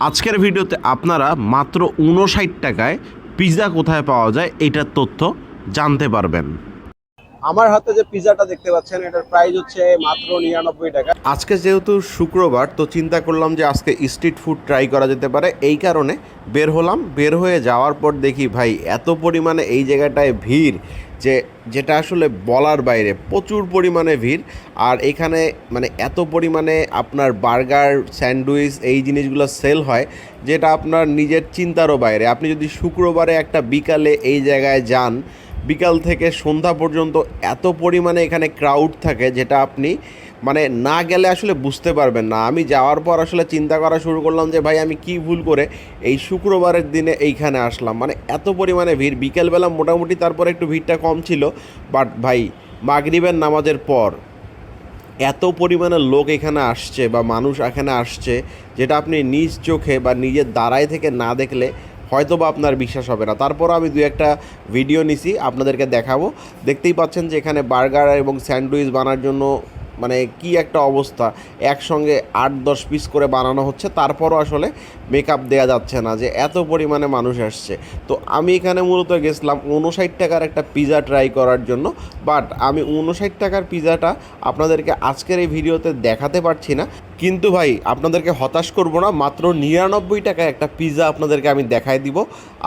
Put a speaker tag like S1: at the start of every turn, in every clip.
S1: আজকের ভিডিওতে আপনারা মাত্র উনষাট টাকায় পিৎজা কোথায় পাওয়া যায় এটার তথ্য জানতে পারবেন।
S2: আমার হাতে যে পিজাটা দেখতে পাচ্ছেন এটার প্রাইস হচ্ছে মাত্র নিরানব্বই টাকা।
S1: আজকে যেহেতু শুক্রবার তো চিন্তা করলাম যে আজকে স্ট্রিট ফুড ট্রাই করা যেতে পারে। এই কারণে বের হলাম। বের হয়ে যাওয়ার পর দেখি ভাই এত পরিমাণে এই জায়গাটায় ভিড়। যে যেটা আসলে বলার বাইরে, প্রচুর পরিমাণে ভিড়। আর এখানে মানে এত পরিমাণে আপনার বার্গার, স্যান্ডউইচ এই জিনিসগুলো সেল হয়, যেটা আপনার নিজের চিন্তারও বাইরে। আপনি যদি শুক্রবারে একটা বিকালে এই জায়গায় যান, বিকাল থেকে সন্ধ্যা পর্যন্ত এত পরিমাণে এখানে ক্রাউড থাকে, যেটা আপনি মানে না গেলে আসলে বুঝতে পারবেন না। আমি যাওয়ার পর আসলে চিন্তা করা শুরু করলাম যে, ভাই, আমি কি ভুল করে এই শুক্রবারের দিনে এইখানে আসলাম? মানে এত পরিমাণে ভিড়। বিকেলবেলা মোটামুটি তারপর একটু ভিড়টা কম ছিল। বাট ভাই, মাগরিবের নামাজের পর এত পরিমাণে লোক এখানে আসছে বা মানুষ এখানে আসছে, যেটা আপনি নিজ চোখে বা নিজের দ্বারাই থেকে না দেখলে হয়তো বা আপনার বিশ্বাস হবে না। তারপর আমি দু একটা ভিডিও নিছি, আপনাদেরকে দেখাবো। দেখতেই পাচ্ছেন যে, এখানে বার্গার এবং স্যান্ডউইচ বানার জন্য মানে কি একটা অবস্থা? একসঙ্গে আট দশ পিস করে বানানো হচ্ছে, তারপরও আসলে মেকআপ দেওয়া যাচ্ছে না যে এত পরিমাণে মানুষ আসছে। তো আমি এখানে মূলত গেছিলাম উনষাট টাকার একটা পিৎজা ট্রাই করার জন্য বাট আমি উনষাট টাকার পিৎজাটা আপনাদেরকে আজকের এই ভিডিওতে দেখাতে পারছি না। কিন্তু ভাই, আপনাদেরকে হতাশ করব না, মাত্র নিরানব্বই টাকায় একটা পিৎজা আপনাদেরকে আমি দেখাই দিব।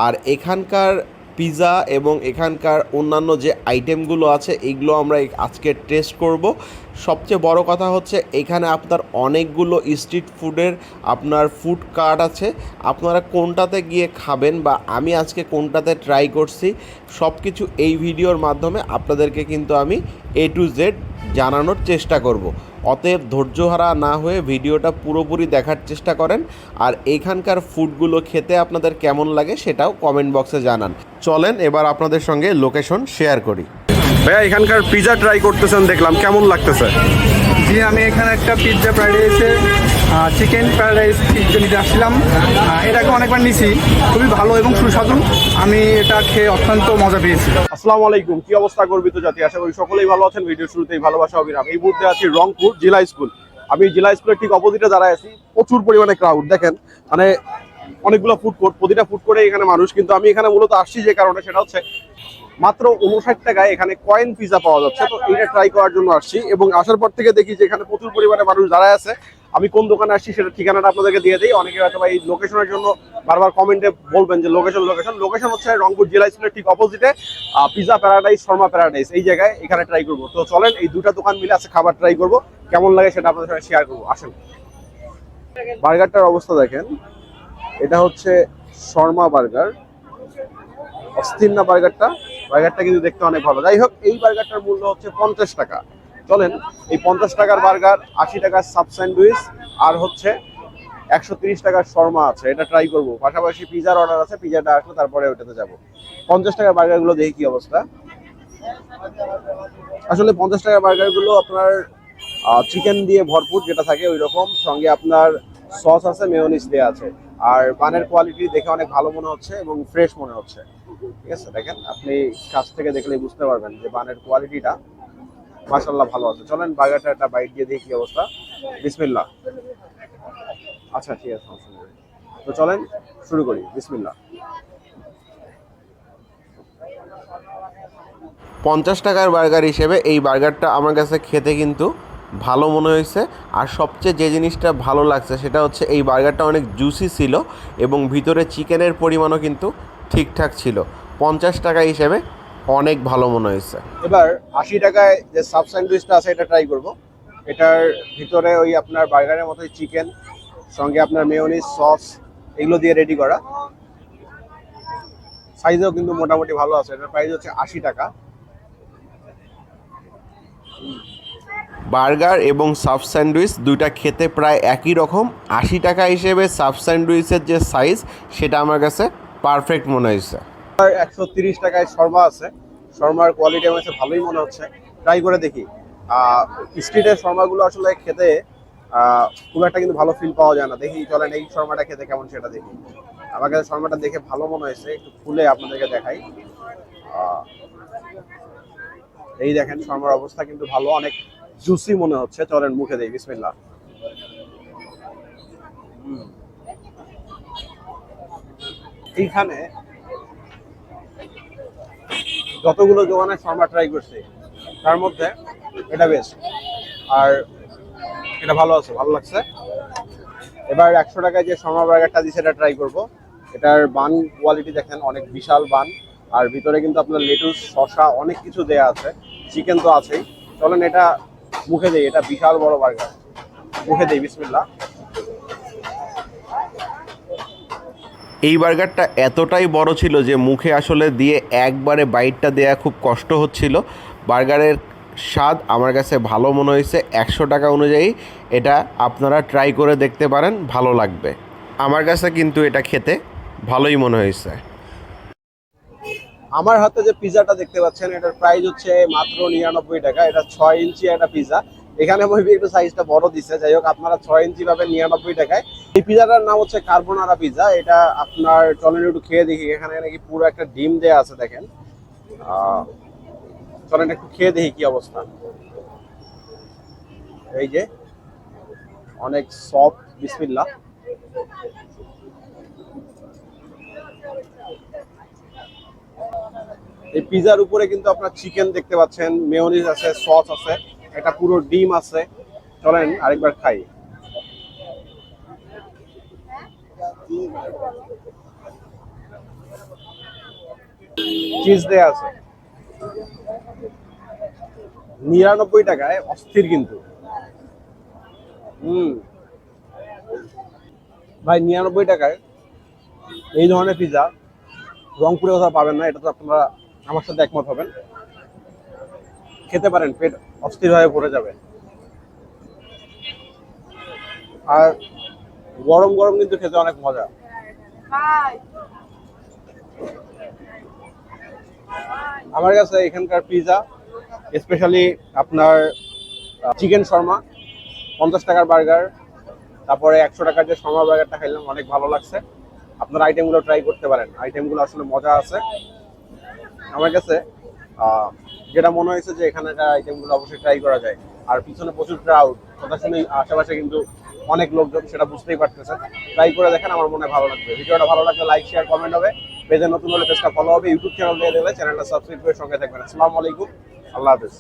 S1: আর এখানকার পিৎজা এবং এখানকার অন্যান্য যে আইটেমগুলো আছে, এগুলো আমরা আজকে টেস্ট করব। সবচেয়ে বড় কথা হচ্ছে এখানে আপনার অনেকগুলো স্ট্রিট ফুডের আপনার ফুড কার্ট আছে। আপনারা কোনটাতে গিয়ে খাবেন বা আমি আজকে কোনটাতে ট্রাই করছি সব কিছু এই ভিডিওর মাধ্যমে আপনাদেরকে কিন্তু আমি এ টু জেড জানানোর চেষ্টা করব। অতএব ধৈর্যহারা না হয়ে ভিডিওটা পুরোপুরি দেখার চেষ্টা করেন আর এইখানকার ফুডগুলো খেতে আপনাদের কেমন লাগে সেটাও কমেন্ট বক্সে জানান। চলেন এবার আপনাদের সঙ্গে লোকেশন শেয়ার করি। ভাইয়া এখানকার পিজা ট্রাই করতেছেন দেখলাম। কেমন লাগতেছে?
S3: জি আমি এখানে একটা পিৎজা ফ্রাইড রাইসের চিকেন ফ্রাইড রাইস পিৎজা নিতে আসছিলাম। এটাকে অনেকবার নিছি। খুবই ভালো এবং সুস্বাদু। আমি এটা খেয়ে অত্যন্ত মজা পেয়েছি।
S2: আসসালামু আলাইকুম। কি অবস্থা গর্বিত জাতি? আশা করি সকলেই ভালো আছেন। ভিডিও শুরুতেই ভালোবাসা অবিরাম। এই মুহূর্তে আছি রংপুর জেলা স্কুল। আমি জেলা স্কুলের ঠিক অপোজিটে দাঁড়ায় আছি। প্রচুর পরিমাণে ক্রাউড দেখেন। মানে অনেকগুলো ফুড কোর্ট প্রতিটা ফুড কোর্টে এখানে মানুষ। কিন্তু আমি এখানে মূলত আসছি যে কারণে সেটা হচ্ছে মাত্র উনষাট টাকায় এখানে কয়েন পিজা পাওয়া যাচ্ছে। তো এটা ট্রাই করার জন্য আসছি এবং আসার পর থেকে দেখি যে এখানে প্রচুর পরিমাণে মানুষ দাঁড়ায় আছে। আমি কোন দোকানে আসছি সেটা ঠিকানাটা আপনাদেরকে দিয়ে দিই। অনেকে হয়তো এই লোকেশনের জন্য বারবার কমেন্টে বলবেন যে লোকেশন লোকেশন লোকেশন হচ্ছে রংপুর জেলা স্কুলের ঠিক অপোজিটে পিজা প্যারাডাইস শর্মা প্যারাডাইস এই জায়গায় এখানে ট্রাই করব। তো চলেন, এই দুটা দোকান মিলে আছে খাবার ট্রাই করব। কেমন লাগে সেটা আপনাদের সঙ্গে শেয়ার করব। আসেন। বার্গারটার অবস্থা দেখেন। এটা হচ্ছে শর্মা বার্গার। অস্থির না বার্গারটা? বার্গারটা কিন্তু দেখতে অনেক ভালো। যাই হোক, এই বার্গারটার মূল্য হচ্ছে পঞ্চাশ টাকা। চলেন, এই পঞ্চাশ টাকার বার্গার আশি টাকার সাব স্যান্ডউইচ আর হচ্ছে একশো তিরিশ টাকার শর্মা আছে। এটা ট্রাই করব। পাশাপাশি পিজার অর্ডার আছে পিজাটা আসলে তারপরে ওটাতে যাব। পঞ্চাশ টাকার বার্গারগুলো দেখি কি অবস্থা। আসলে পঞ্চাশ টাকার বার্গারগুলো আপনার চিকেন দিয়ে ভরপুর যেটা থাকে ওই রকম সঙ্গে আপনার সস আছে মেয়োনিজ দেওয়া আছে। আর বানের কোয়ালিটি দেখে অনেক ভালো মনে হচ্ছে এবং ফ্রেশ মনে হচ্ছে। ঠিক আছে? দেখেন, আপনি কাছ থেকে দেখলেই বুঝতে পারবেন যে বানের কোয়ালিটিটা মাশাল্লাহ ভালো আছে। চলেন বার্গারটা একটা বাইট দিয়ে দেখি অবস্থা। বিসমিল্লাহ। আচ্ছা ঠিক আছে তো চলেন, শুরু করি। বিসমিল্লাহ।
S1: পঞ্চাশ টাকার বার্গার হিসেবে এই বার্গারটা আমার কাছে খেতে কিন্তু ভালো মনে হয়েছে। আর সবচেয়ে যে জিনিসটা ভালো লাগছে সেটা হচ্ছে এই বার্গারটা অনেক জুসি ছিল এবং ভিতরে চিকেনের পরিমাণও কিন্তু ঠিকঠাক ছিল। পঞ্চাশ টাকা হিসেবে অনেক ভালো মনে হয়েছে।
S2: এবার আশি টাকায় যে সাব স্যান্ডউইচটা আছে এটা ট্রাই করব। এটার ভিতরে ওই আপনার বার্গারের মতোই চিকেন সঙ্গে আপনার মেয়োনিজ সস এগুলো দিয়ে রেডি করা। সাইজেও কিন্তু মোটামুটি ভালো আছে। এটার প্রাইস হচ্ছে আশি টাকা।
S1: বার্গার এবং সাব স্যান্ডউইচ দুইটা খেতে প্রায় একই রকম। আশি টাকা হিসেবে সাব স্যান্ডউইচের যে সাইজ সেটা আমার কাছে পারফেক্ট মনে হয়েছে।
S2: আর একশো তিরিশ টাকায় শর্মা আছে। শর্মার কোয়ালিটি আমার কাছে ভালোই মনে হচ্ছে। ট্রাই করে দেখি। স্ট্রিটের শর্মাগুলো আসলে খেতে খুব একটা কিন্তু ভালো ফিল পাওয়া যায় না। দেখি চলেন এই শর্মাটা খেতে কেমন সেটা দেখি। আমার কাছে শর্মাটা দেখে ভালো মনে হয়েছে। একটু খুলে আপনাদেরকে দেখাই। আহ, এই দেখেন শর্মার অবস্থা কিন্তু ভালো। অনেক জুসি মনে হচ্ছে। চলেন মুখে দেই। বিসমিল্লাহ। হুম। এইখানে যতগুলো দোকানের শর্মা ট্রাই করছি। তার মধ্যে এটা বেস্ট আর এটা ভালো আছে, ভালো লাগছে। এবার একশো টাকায় যে শর্মা বার্গারটা দিচ্ছে এটা ট্রাই করব। এটার বান কোয়ালিটি দেখেন, অনেক বিশাল বান। আর ভিতরে কিন্তু আপনার লেটুস শসা, অনেক কিছু দেয়া আছে। চিকেন তো আছেই। চলেন, এটা মুখে দেই, এটা বিশাল বড় বার্গার। মুখে দেই, বিসমিল্লাহ।
S1: এই বার্গারটা এতটাই বড় ছিল যে মুখে আসলে দিয়ে একবারে বাইটটা দেয়া খুব কষ্ট হচ্ছিল। বার্গারের স্বাদ আমার কাছে ভালো মনে হয়েছে। একশো টাকা অনুযায়ী এটা আপনারা ট্রাই করে দেখতে পারেন, ভালো লাগবে। আমার কাছে কিন্তু এটা খেতে ভালোই মনে হয়েছে।
S2: আমার হাতে যে পিজাটা দেখতে পাচ্ছেন, এটার প্রাইস হচ্ছে মাত্র নিরানব্বই টাকা। এটা ছয় ইঞ্চি একটা পিজা এখানে মেবি একটু সাইজটা বড় দিচ্ছে যাই হোক, আপনারা ছয় ইঞ্চি পাবেন নিরানব্বই টাকায় এই পিজাটার নাম হচ্ছে কার্বোনারা পিজা এটা আপনার চলেন একটু খেয়ে দেখি। এখানে নাকি পুরো একটা ডিম দেয়া আছে, দেখেন। চলেন একটু খেয়ে দেখি কি অবস্থা। এই যে, অনেক সফট বিসমিল্লা এই পিজার উপরে কিন্তু আপনার চিকেন দেখতে পাচ্ছেন মেয়োনিজ আছে সস আছে। এটা পুরো ডিম আছে। চলেন আরেকবার খাই। চিজ দেয়া আছে। নিরানব্বই টাকায়, অস্থির কিন্তু। হুম। ভাই, নিরানব্বই টাকায় এই ধরনের পিজা রংপুরে কোথাও পাবেন না, এটা তো আপনারা আমার সাথে একমত হবেন। খেতে পারেন, পেট অস্থির হয়ে পড়ে যাবে। আর গরম গরম কিন্তু খেতে অনেক মজা। আমার কাছে এখানকার পিজা স্পেশালি আপনার চিকেন শর্মা, পঞ্চাশ টাকার বার্গার তারপরে একশো টাকার যে শর্মা বার্গারটা খাইলাম, অনেক ভালো লাগছে। আপনার আইটেমগুলো ট্রাই করতে পারেন। আইটেমগুলো আসলে মজা আছে। আমার কাছে যেটা মনে হয়েছে যে এখানে আইটেমগুলো অবশ্যই ট্রাই করা যায়। আর পিছনে প্রচুর ক্রাউড কথা শুনে আশেপাশে কিন্তু অনেক লোকজন, সেটা বুঝতেই পারতেছে ট্রাই করে দেখেন, আমার মনে হয় ভালো লাগবে। ভিডিওটা ভালো লাগলে লাইক শেয়ার কমেন্ট হবে। পেজে নতুন হলে পেজটা ফলো হবে ইউটিউব চ্যানেল দিয়ে দেবে চ্যানেলটা সাবস্ক্রাইব করে সঙ্গে থাকবেন। আসসালামু আলাইকুম, আল্লাহ হাফেজ।